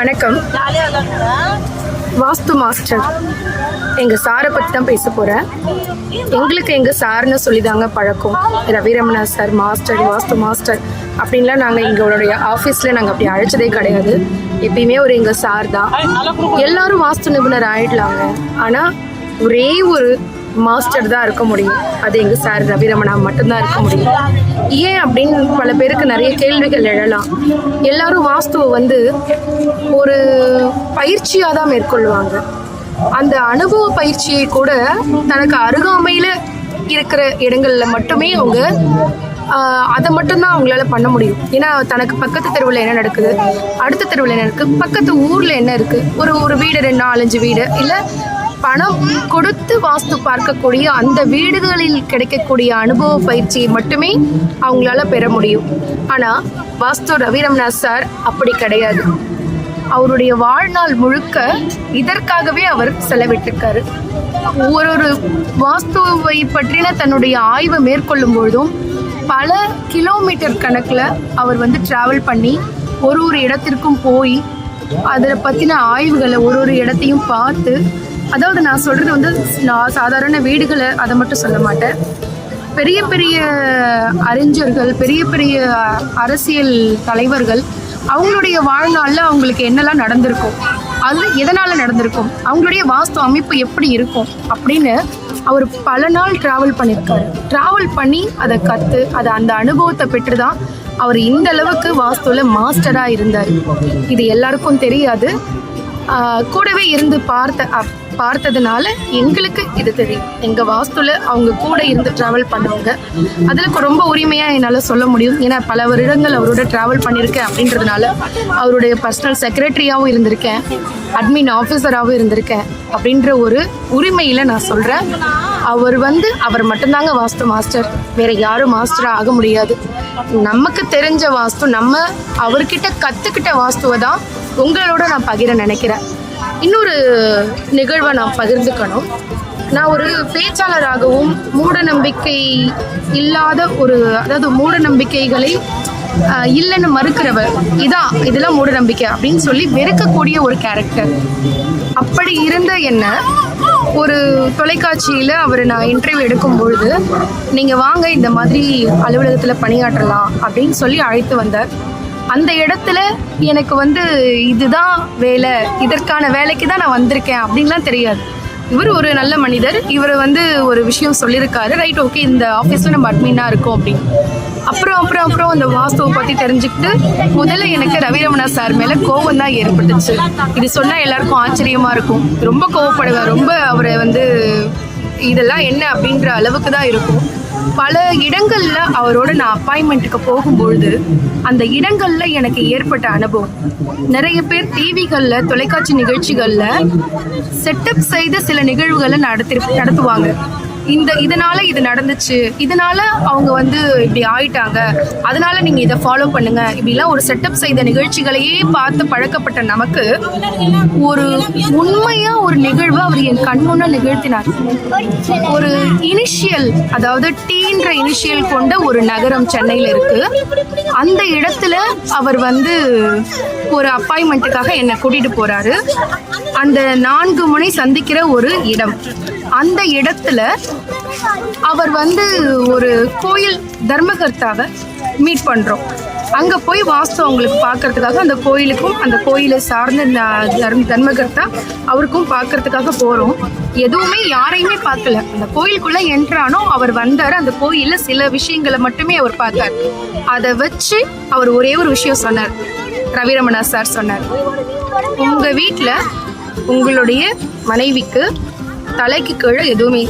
வணக்கம். வாஸ்து மாஸ்டர் எங்கள் சாரை பற்றி தான் பேச போகிறேன் எங்களுக்கு எங்கள் சார்னு சொல்லி தாங்க பழக்கம். Raviramana sir master vastu master அப்படின்லாம் நாங்கள் எங்களுடைய ஆஃபீஸில் நாங்கள் அப்படி அழைச்சதே கிடையாது. எப்பயுமே ஒரு எங்கள் சார் தான். எல்லாரும் வாஸ்து நிபுணர் ஆயிடலாங்க. ஆனால் ஒரே ஒரு மாஸ்டர் தான் இருக்க முடியும். அது எங்கள் சார் ரவிரமணா மட்டும்தான் இருக்க முடியும். ஏன் அப்படின்னு பல பேருக்கு நிறைய கேள்விகள் எழலாம். எல்லாரும் வாஸ்துவை வந்து ஒரு பயிற்சியாக தான் மேற்கொள்வாங்க. அந்த அனுபவ பயிற்சியை கூட தனக்கு அருகாமையில் இருக்கிற இடங்களில் மட்டுமே அவங்க அதை மட்டும்தான் அவங்களால பண்ண முடியும். ஏன்னா தனக்கு பக்கத்து தெருவில் என்ன நடக்குது? அடுத்த தெருவில் என்ன இருக்குது பக்கத்து ஊரில் என்ன இருக்குது ஒரு ஒரு வீடு ரெண்டு நாலஞ்சு வீடு இல்லை பணம் கொடுத்து வாஸ்து பார்க்கக்கூடிய அந்த வீடுகளில் கிடைக்கக்கூடிய அனுபவ பயிற்சியை மட்டுமே அவங்களால பெற முடியும். ஆனால் வாஸ்து ரவிரமணா சார் அப்படி கிடையாது. அவருடைய வாழ்நாள் முழுக்க இதற்காகவே அவர் செலவிட்டிருக்காரு. ஒரு ஒரு வாஸ்துவை பற்றின தன்னுடைய ஆய்வை மேற்கொள்ளும் பொழுதும் பல கிலோமீட்டர் கணக்கில் அவர் வந்து டிராவல் பண்ணி ஒரு ஒரு இடத்திற்கும் போய் அதை பற்றின ஆய்வுகளை ஒரு ஒரு இடத்தையும் பார்த்து அதாவது நான் சொல்கிறது வந்து நான் சாதாரண வீடுகளை அதை மட்டும் சொல்ல மாட்டேன். பெரிய பெரிய அறிஞர்கள் பெரிய பெரிய அரசியல் தலைவர்கள் அவங்களுடைய வாழ்நாளில் அவங்களுக்கு என்னெல்லாம் நடந்திருக்கும் அது எதனால் நடந்திருக்கும் அவங்களுடைய வாஸ்து அமைப்பு எப்படி இருக்கும் அப்படின்னு அவர் பல நாள் ட்ராவல் பண்ணியிருக்காரு. ட்ராவல் பண்ணி அதை கற்று அதை அந்த அனுபவத்தை பெற்று தான் அவர் இந்த அளவுக்கு வாஸ்துவில் மாஸ்டராக இருந்தார். இது எல்லாருக்கும் தெரியாது. கூடவே இருந்து பார்த்த அப்- பார்த்ததுனால எங்களுக்கு இது தெரியும். எங்கள் வாஸ்துல அவங்க கூட இருந்து ட்ராவல் பண்ணவங்க. அதில் ரொம்ப உரிமையாக என்னால் சொல்ல முடியும். ஏன்னா பல வருடங்கள் அவரோட ட்ராவல் பண்ணியிருக்கேன் அப்படின்றதுனால அவருடைய பர்சனல் செக்ரட்டரியாகவும் இருந்திருக்கேன். அட்மின் ஆஃபீஸராகவும் இருந்திருக்கேன் அப்படின்ற ஒரு உரிமையில் நான் சொல்கிறேன் அவர் வந்து அவர் மட்டும்தாங்க வாஸ்து மாஸ்டர் வேற யாரும் மாஸ்டராக ஆக முடியாது. நமக்கு தெரிஞ்ச வாஸ்து நம்ம அவர்கிட்ட கற்றுக்கிட்ட வாஸ்துவை தான் உங்களோட நான் பகிர நினைக்கிறேன். இன்னொரு நிகழ்வை நான் பகிர்ந்துக்கணும். நான் ஒரு பேச்சாளராகவும் மூட நம்பிக்கை இல்லாத ஒரு அதாவது மூட நம்பிக்கைகளை இல்லைன்னு மறுக்கிறவர் இதான் இதெல்லாம் மூட நம்பிக்கை அப்படின்னு சொல்லி வெறுக்கக்கூடிய ஒரு கேரக்டர் அப்படி இருந்த என்ன ஒரு தொலைக்காட்சியில் அவர் நான் இன்டர்வியூ எடுக்கும் பொழுது நீங்கள் வாங்க இந்த மாதிரி அலுவலகத்தில் பணியாற்றலாம் அப்படின்னு சொல்லி அழைத்து வந்தார். அந்த இடத்துல எனக்கு வந்து இதுதான் வேலை இதற்கான வேலைக்கு தான் நான் வந்திருக்கேன் அப்படின்லாம் தெரியாது. இவர் ஒரு நல்ல மனிதர். இவர் வந்து ஒரு விஷயம் சொல்லியிருக்காரு. ரைட் ஓகே இந்த ஆஃபீஸில் நம்ம அட்மினாக இருக்கோம் அப்படின்னு. அப்புறம் அப்புறம் அப்புறம் அந்த வாஸ்துவை பற்றி தெரிஞ்சுக்கிட்டு முதல்ல எனக்கு ரவிரமணா சார் மேலே கோவம் தான் ஏற்பட்டுச்சு. இது சொன்னால் எல்லாருக்கும் ஆச்சரியமாக இருக்கும். ரொம்ப கோவப்படுவேன். ரொம்ப அவரை வந்து இதெல்லாம் என்ன அப்படின்ற அளவுக்கு தான் இருக்கும். பல இடங்களில் அவரோட நான் அப்பாயின்மெண்ட்டுக்கு போகும்பொழுது அந்த இடங்களில் எனக்கு ஏற்பட்ட அனுபவம். நிறைய பேர் டிவிகளில் தொலைக்காட்சி நிகழ்ச்சிகளில் செட்டப் செய்த சில நிகழ்வுகளை நடத்தி நடத்துவாங்க. இந்த இதனால இது நடந்துச்சு. இதனால அவங்க வந்து இப்படி ஆயிட்டாங்க. அதனால நீங்க இதை ஃபாலோ பண்ணுங்க. இப்படிலாம் ஒரு செட்டப் செய்த நிகழ்ச்சிகளையே பார்த்து பழக்கப்பட்ட நமக்கு ஒரு உண்மையா ஒரு நிகழ்வை அவர் என் கண்முன்ன நிகழ்த்தினார். ஒரு இனிஷியல் அதாவது டீன்ற இனிஷியல் கொண்ட ஒரு நகரம் சென்னையில் இருக்கு. அந்த இடத்துல அவர் வந்து ஒரு அப்பாயின்மெண்ட்டுக்காக என்னை கூட்டிட்டு போறாரு. அந்த நான்கு முனை சந்திக்கிற ஒரு இடம். அந்த இடத்துல அவர் வந்து ஒரு கோயில் தர்மகர்த்தாவை மீட் பண்றோம். அங்க போய் வாஸ்து அவங்களுக்கு பார்க்கறதுக்காக அந்த கோயிலுக்கும் அந்த கோயிலை சார்ந்த தர்ம தர்மகர்த்தா அவருக்கும் பார்க்கறதுக்காக போறோம். எதுவுமே யாரையுமே பார்க்கல. அந்த கோயிலுக்குள்ள என்ட்ரானோ அவர் வந்தார். அந்த கோயிலில் சில விஷயங்களை மட்டுமே அவர் பார்த்தார். அதை வச்சு அவர் ஒரே ஒரு விஷயம் சொன்னார். ரவிரமணா சார் சொன்னார் உங்க வீட்டில் உங்களுடைய மனைவிக்கு தலைக்கு கீழே எதுவுமே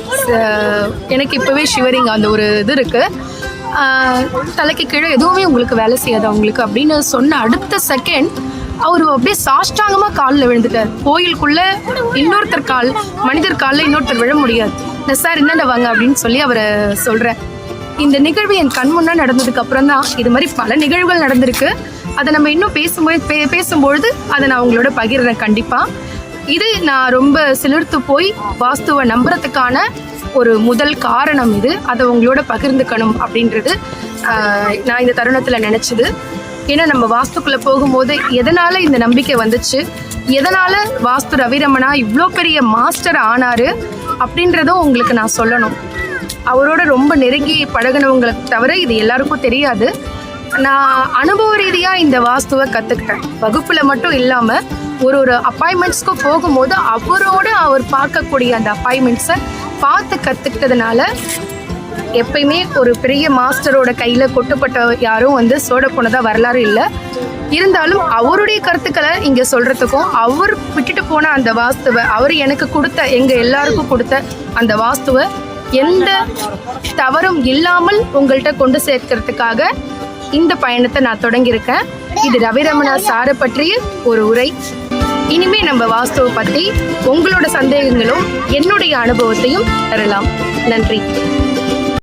எனக்கு இப்போவே ஷிவரிங் அந்த ஒரு இது இருக்குது தலைக்கு கீழே எதுவுமே உங்களுக்கு வேலை செய்யாது அவங்களுக்கு அப்படின்னு சொன்ன அடுத்த செகண்ட் அவர் அப்படியே சாஷ்டாங்கமாக காலில் விழுந்துட்டார். கோயிலுக்குள்ள இன்னொருத்தர் கால் மனிதர் காலில் இன்னொருத்தர் விழ முடியாது. இந்த சார் என்னென்ன வாங்க அப்படின்னு சொல்லி அவரை சொல்கிறேன் இந்த நிகழ்வு என் கண் முன்னா நடந்ததுக்கு அப்புறம் தான் இது மாதிரி பல நிகழ்வுகள் நடந்திருக்கு. அதை நம்ம இன்னும் பேசும்போது பே பேசும்பொழுது அதை நான் உங்களோட பகிர்றேன் கண்டிப்பாக இது நான் ரொம்ப சிலிர்த்து போய் வாஸ்துவை நம்புறதுக்கான ஒரு முதல் காரணம் இது. அதை உங்களோட பகிர்ந்துக்கணும் அப்படின்றது நான் இந்த தருணத்தில் நினச்சது. ஏன்னா நம்ம வாஸ்துக்குள்ளே போகும்போது எதனால் இந்த நம்பிக்கை வந்துச்சு? எதனால் வாஸ்து ரவிரமணா இவ்வளோ பெரிய மாஸ்டர் ஆனார்? அப்படின்றதும் உங்களுக்கு நான் சொல்லணும். அவரோட ரொம்ப நெருங்கி பழகினவங்களுக்கு தவிர இது எல்லாருக்கும் தெரியாது. நான் அனுபவ ரீதியாக இந்த வாஸ்துவை கற்றுக்கிட்டேன் வகுப்பில் மட்டும் இல்லாமல் ஒரு ஒரு அப்பாயின்மெண்ட்ஸ்க்கும் போகும்போது அவரோட அவர் பார்க்கக்கூடிய அந்த அப்பாயின்மெண்ட்ஸை பார்த்து கற்றுக்கிட்டதுனால எப்பயுமே ஒரு பெரிய மாஸ்டரோட கையில் கொட்டுப்பட்ட யாரும் வந்து சோட போனதாக வரலாறு இல்லை. இருந்தாலும் அவருடைய கருத்துக்களை இங்கே சொல்கிறதுக்கும் அவர் விட்டுட்டு போன அந்த வாஸ்துவை அவர் எனக்கு கொடுத்த எங்கள் எல்லாருக்கும் கொடுத்த அந்த வாஸ்துவை எந்த தவறும் இல்லாமல் உங்கள்கிட்ட கொண்டு சேர்க்கறதுக்காக இந்த பயணத்தை நான் தொடங்கியிருக்கேன். இது ரவிரமணா சாரை பற்றிய ஒரு உரை. இனிமே நம்ம வாஸ்துவை பற்றி உங்களோட சந்தேகங்களும் என்னுடைய அனுபவத்தையும் தரலாம். நன்றி.